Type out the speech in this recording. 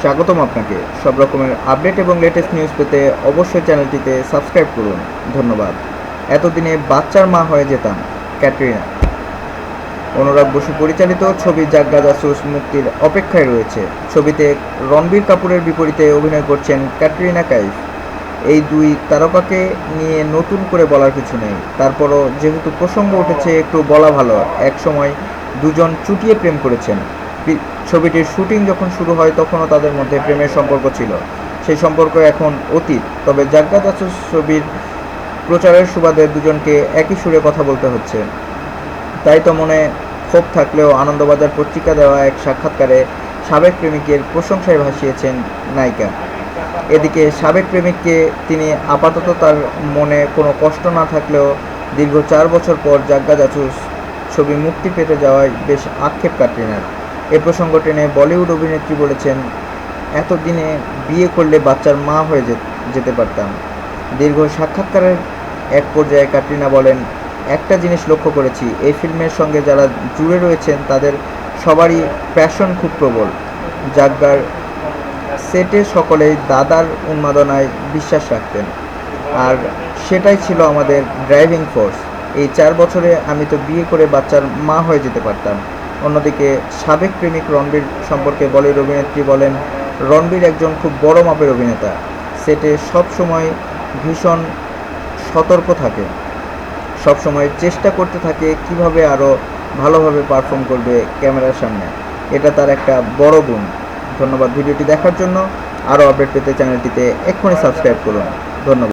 স্বাগতম আপনাকে। সব রকমের আপডেট এবং লেটেস্ট নিউজ পেতে অবশ্যই চ্যানেলটিতে সাবস্ক্রাইব করুন। ধন্যবাদ। এতদিনে বাচ্চার মা হয়ে যেতাম, ক্যাটরিনা। অনুরাগ বসু পরিচালিত ছবি জাগ্গা জাসুস মুক্তির অপেক্ষায় রয়েছে। ছবিতে রণবীর কাপুরের বিপরীতে অভিনয় করছেন ক্যাটরিনা কাইফ। এই দুই তারকাকে নিয়ে নতুন করে বলার কিছু নেই। তারপরও যেহেতু প্রসঙ্গ উঠেছে, একটু বলা ভালো। এক সময় দুজন চুটিয়ে প্রেম করেছেন। ছবিটির শুটিং যখন শুরু হয়, তখনও তাদের মধ্যে প্রেমের সম্পর্ক ছিল। সেই সম্পর্ক এখন অতীত, তবে জাগ্গা জাসুস ছবির প্রচারের সুবাদে দুজনকে একই সুরে কথা বলতে হচ্ছে। তাই তো মনে ক্ষোভ থাকলেও আনন্দবাজার পত্রিকা দেওয়া এক সাক্ষাৎকারে সাবেক প্রেমিকের প্রশংসায় ভাসিয়েছেন নায়িকা। এদিকে সাবেক প্রেমিককে তিনি আপাতত তার মনে কোনো কষ্ট না থাকলেও দীর্ঘ চার বছর পর জাগ্গা জাচুস ছবি মুক্তি পেতে যাওয়ায় বেশ আক্ষেপ কাটরিনার এ প্রসঙ্গ টেনে বলিউড অভিনেত্রী বলেছেন, এতদিনে বিয়ে করলে বাচ্চার মা হয়ে যেতে পারতাম। দীর্ঘ সাক্ষাৎকারের এক পর্যায়ে কাটরিনা বলেন, একটা জিনিস লক্ষ্য করেছি, এই ফিল্মের সঙ্গে যারা জুড়ে রয়েছেন তাদের সবারই প্যাশন খুব প্রবল। জাগ্গার সেটে সকলেই দাদার উন্মাদনায় বিশ্বাস রাখতেন। আর সেটাই ছিল আমাদের ড্রাইভিং ফোর্স। এই চার বছরে আমি তো বিয়ে করে বাচ্চার মা হয়ে যেতে পারতাম। অন্যদিকে সাবেক প্রেমিক রণবীর সম্পর্কে বলিউড অভিনেত্রী বলেন, রণবীর একজন খুব বড় মাপের অভিনেতা। সেটে সব সময় ভীষণ সতর্ক থাকে। সব সময় চেষ্টা করতে থাকে কীভাবে আরও ভালোভাবে পারফর্ম করবে ক্যামেরার সামনে। এটা তার একটা বড় গুণ। ধন্যবাদ ভিডিওটি দেখার জন্য। আরও আপডেট পেতে চ্যানেলটিতে এক্ষুনি সাবস্ক্রাইব করুন। ধন্যবাদ।